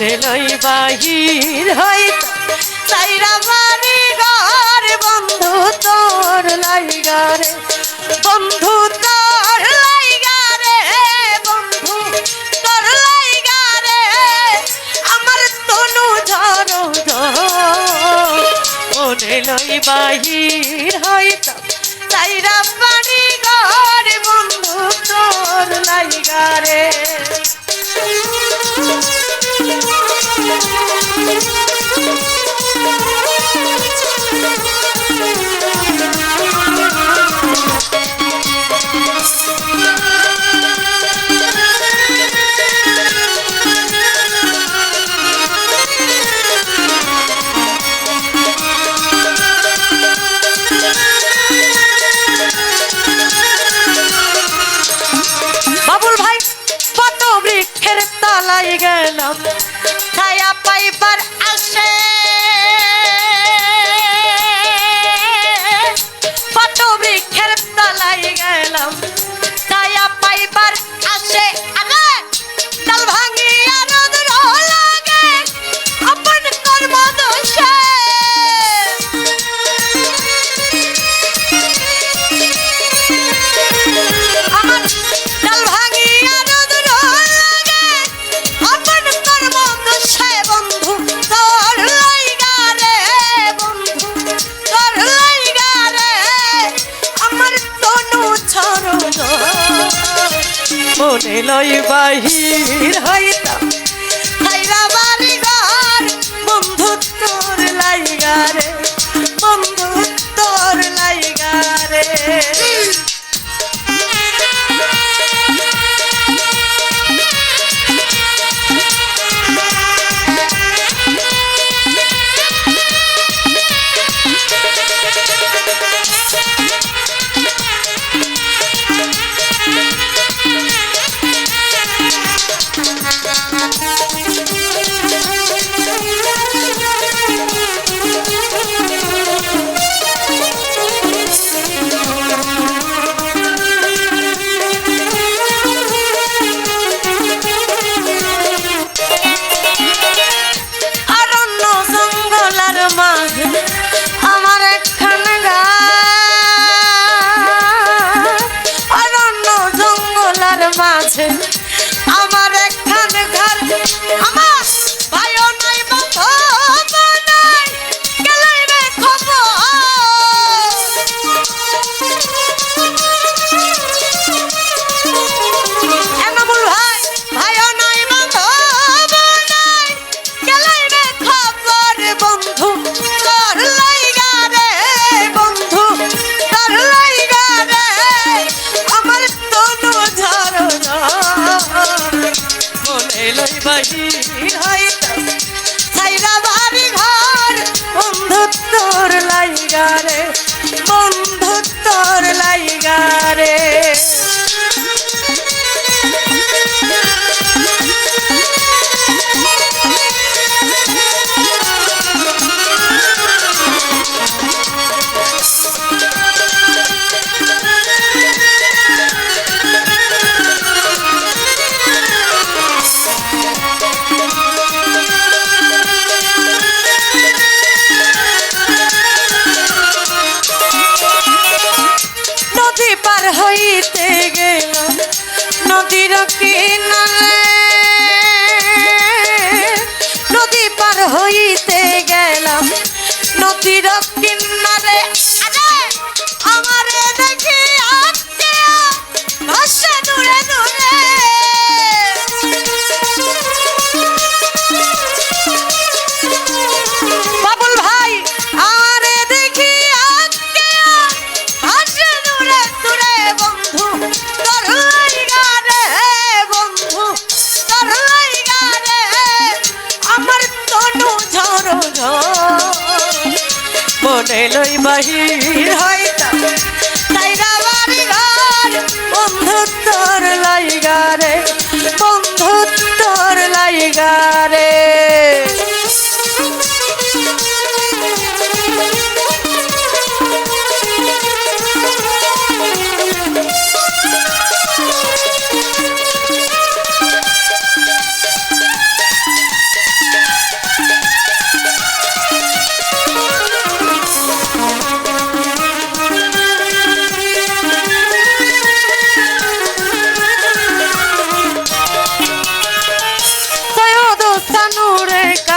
লই বাহির হই সাইরা বাড়ি ঘর, বন্ধু তোর লাইগারে বন্ধু তোর লাইগারে বন্ধু তোর লাইগারে আমার তনু ঝর মনে লই বাহির হইত but মনে লই বাহির হইতাম। এলই বাহি হইতা সাইরা বাড়ি ঘর বন্ধু লাইগা রে বন্ধু লাইগা রে। নদী পার হইতে গেলাম। নদীর মনে লই বাহির হইতাম। তাই রাবার বন্ধুত্বর লাইগারে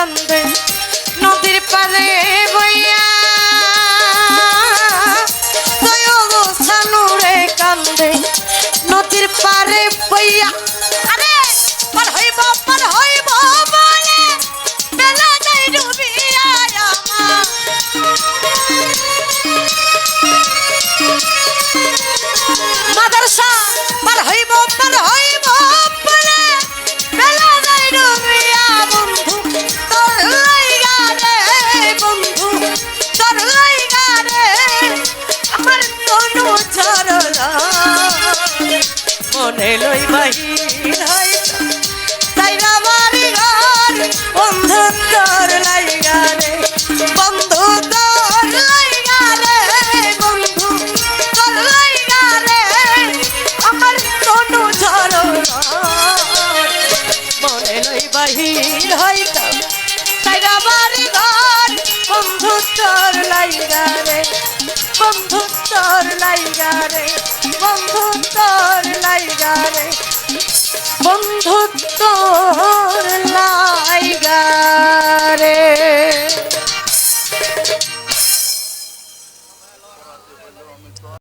কান্দে নদীর পালে বইয়া। সানুরে কান্দে নদীর পারে বইয়া। মনে লই বাহির হয় তাইরা ঘর বন্ধু তোর লাইগা রে। বন্ধু তোর লাইগা রে বন্ধু তোর লাইগা রে। আমার তনু ঝরলা মনে লই বাহির হইতাম। তাইরা বাড়ি ঘর বন্ধু তোর লাইগা রে। বন্ধু তোর লাইগা রে বন্ধু বন্ধুত্ব